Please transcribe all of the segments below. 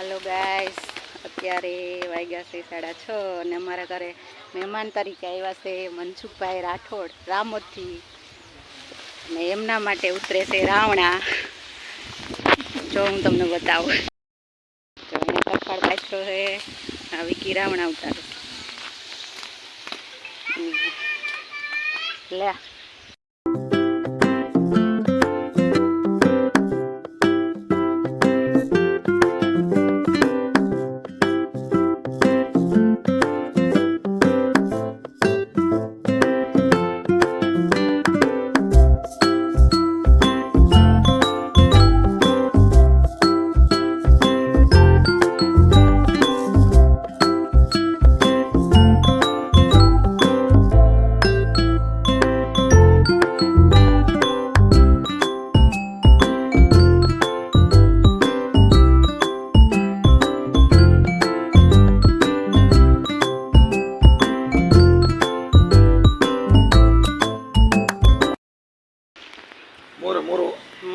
હાલો guys અત્યારે વાગ્યા છે સાડા છ અને અમારા ઘરે મહેમાન તરીકે આવ્યા છે મનસુખભાઈ રાઠોડ રામોદથી અને એમના માટે ઉતરે છે રાવણા. જો હું તમને બતાવું. તો અહીંયા કપાળ પાછો છે, આ વિકી રાવણા ઉતારે. હમ. લે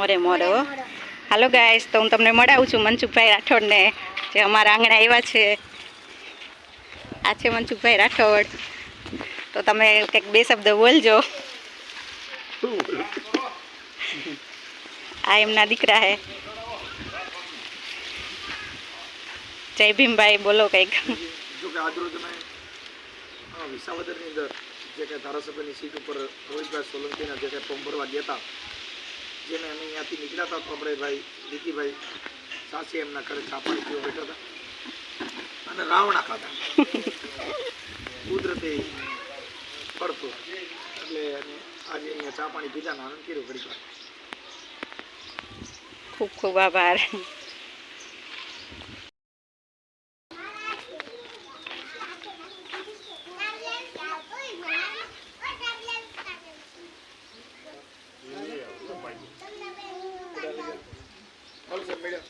મોરે મોરે હાલો ગાઈસ, તો હું તમને મળાવું છું મનસુખભાઈ રાઠોડને, જે અમારા આંગણે આવ્યા છે. આ છે મનસુખભાઈ રાઠોડ. તો તમે કંઈક બે શબ્દ બોલજો. આ એમના દીકરા હે. જય ભીમભાઈ, બોલો કંઈક. વિસાવદરની અંદર જે કે ધારાસભ્યની સીટ ઉપર રોહિતભાઈ સોલંકીના જે કંઈ ફોર્મ ભરવા ગયા હતા જેને અમે અહીંયાથી નીકળ્યા હતા આપણે દીકીભાઈ સાસી એમના ઘરે ચા પાણી પીવા બેઠા હતા. અને રાવણા ખાતા કુદરતી પડતું એટલે અને આજે અહીંયા ચા પાણી પીધા આનંદ કર્યો વાર. ખૂબ ખૂબ આભાર. મળશે મેડમ.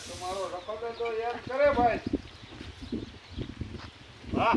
તમારો રખડો તો યાદ કરે ભાઈ. વાહ.